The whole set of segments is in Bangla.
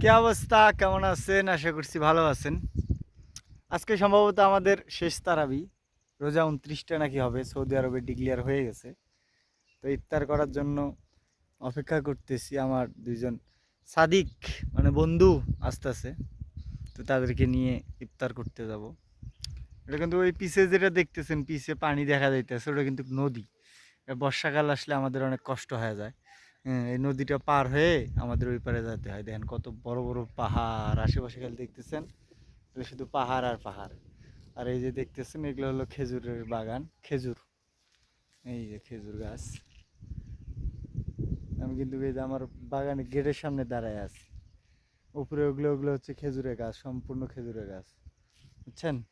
কি অবস্থা? কেমন আছেন? আশা করছি ভালো আছেন। আজকে সম্ভবত আমাদের শেষ তারাবি। রোজা উনত্রিশটা নাকি হবে? সৌদি আরবে ডিক্লিয়ার হয়ে গেছে। তো ইফতার করার জন্য অপেক্ষা করতেছি আমার দুইজন সাদিক মানে বন্ধু আসতেছে। তো তাদেরকে নিয়ে ইফতার করতে যাব। এটা কিন্তু ওই পিছে যেটা দেখতেছেন, পিছে পানি দেখা যাইতেছে, ওটা কিন্তু নদী। বর্ষাকাল আসলে আমাদের অনেক কষ্ট হয়ে যায়। এই নদীটা পার হয়ে আমাদের ওই পারে যেতে হয়। দেখেন কত বড় বড় পাহাড়, আশেপাশে খালি দেখতেছেন? শুধু পাহাড় আর পাহাড়। আর এই যে দেখতেছেন, এগুলো হলো খেজুরের বাগান, খেজুর। এই যে খেজুর গাছ। আমি কিন্তু এই যে আমার বাগানে গেটের সামনে দাঁড়ায় আছি। উপরে ওগুলো ওগুলো হচ্ছে খেজুরের গাছ, সম্পূর্ণ খেজুরের গাছ। বুঝছেন?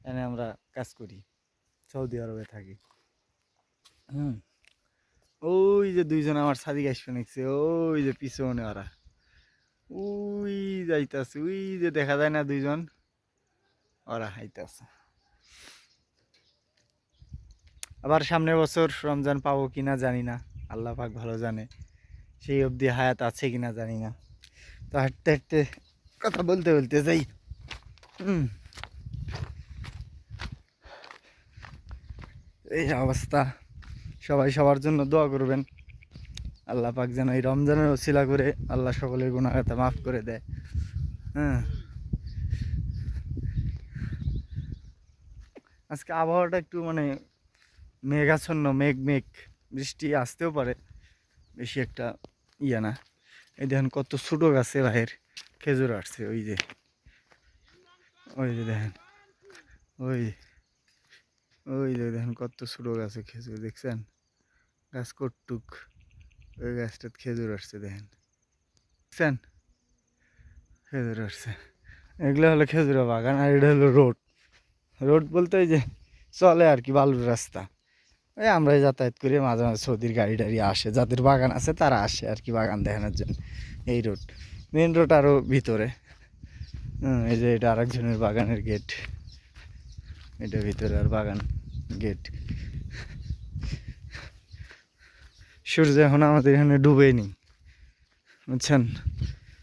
এখানে আমরা কাজ করি। সৌদি আরবে থাকি। হুম। ওই যে দুইজন আমার সাদিক আসবে নিচ্ছে ওই যে পিছনে ওরা। ওই যাইতাছে ওই যে দেখা যায় না দুইজন, ওরা হাইতাছে আবার সামনের বছর রমজান পাবো কিনা জানি না, আল্লাহ পাক ভালো জানে, সেই অবধি হায়াত আছে কিনা জানি না। তো হাঁটতে হাঁটতে কথা বলতে বলতে যাই। এই অবস্থা। সবাই সবার জন্য দোয়া করবেন। আল্লাহ পাক যেন এই রমজানের ওসিলা করে আল্লাহ সকলের গুণাগাতা মাফ করে দেয়। হ্যাঁ। আজকে আবহাওয়াটা একটু মানে মেঘাচ্ছন্ন, মেঘ মেঘ। বৃষ্টি আসতেও পারে, বেশি একটা ইয়ে না। এই দেখেন কত ছোটো গাছে ভাইয়ের খেজুর আসছে, ওই যে। ওই যে দেখেন, ওই ওই যে দেখেন কত ছোটো গাছে খেজুর, দেখছেন? গাছ কটুক ওই গাছটাতে খেজুর আসছে, দেখেন? দেখছেন? খেজুর আসছে। এগুলো হলো খেজুরের বাগান আর এটা হলো রোড। রোড বলতে ওই যে চলে আর কি, বালুর রাস্তা। ওই আমরাই যাতায়াত করি, মাঝে মাঝে সৌদির গাড়ি টাড়ি আসে। যাদের বাগান আছে, তারা আসে আর কি বাগান দেখানোর জন্য এই রোড। মেন রোড আরও ভিতরে। এই যে এটা আরেকজনের বাগানের গেট। এটা ভিতরে আর বাগান। গেট। সূর্য এখন আমাদের এখানে ডুবেনি। বুঝছেন?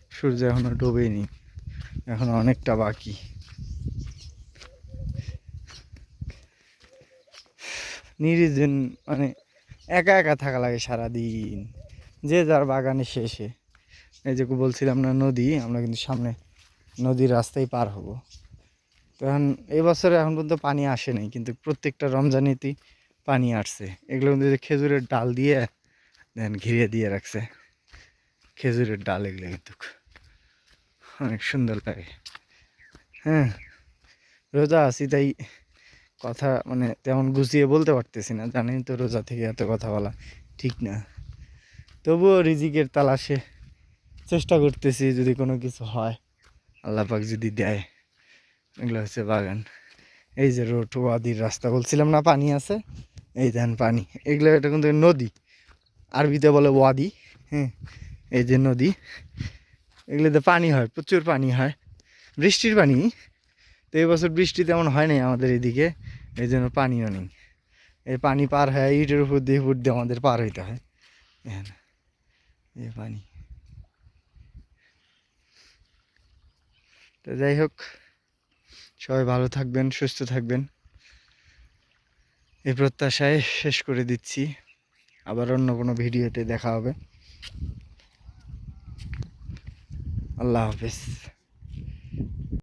সূর্য এখনও ডুবেনি। এখন অনেকটা বাকি। নির্জন মানে একা একা থাকা লাগে সারাদিন। যে যার বাগানে শেষে। এই যে বলছিলাম না নদী, আমরা কিন্তু সামনে নদীর রাস্তায় পার হব। এখন এই বছরে এখন পর্যন্ত পানি আসে নাই, কিন্তু প্রত্যেকটা রমজানিতেই পানি আসছে। এগুলো কিন্তু খেজুরের ডাল দিয়ে দেন ঘিরে দিয়ে রাখছে। খেজুরের ডাল এগুলো কিন্তু অনেক সুন্দর লাগে। হ্যাঁ রোজা আছি তাই কথা মানে তেমন গুছিয়ে বলতে পারতেছি না। জানেন তো রোজা থেকে এত কথা বলা ঠিক না। তবুও রিজিকের তালাশে চেষ্টা করতেছি যদি কোনো কিছু হয়, আল্লাহ পাক যদি দেয়। এগুলো হচ্ছে বাগান। এই যে রোড ওয়াদির রাস্তা বলছিলাম না পানি আছে? এই দেন পানি। এগুলো এটা কিন্তু নদী। আরবিতে বলে ওয়াদি হ্যাঁ? এই যে নদী। এগুলোতে পানি হয় প্রচুর পানি হয়। বৃষ্টির পানি। তো এই বছর বৃষ্টি তেমন হয় নাই আমাদের এদিকে এই জন্য পানিও নেই। এই পানি পার হয় ইটের উপর দিয়ে উপর দিয়ে আমাদের পার হইতে হয়। দেখেন, এই পানি। তো যাই হোক সবাই ভালো থাকবেন, সুস্থ থাকবেন। এই প্রত্যাশায় শেষ করে দিচ্ছি। আবার অন্য কোনো ভিডিওতে দেখা হবে। আল্লাহ হাফেজ।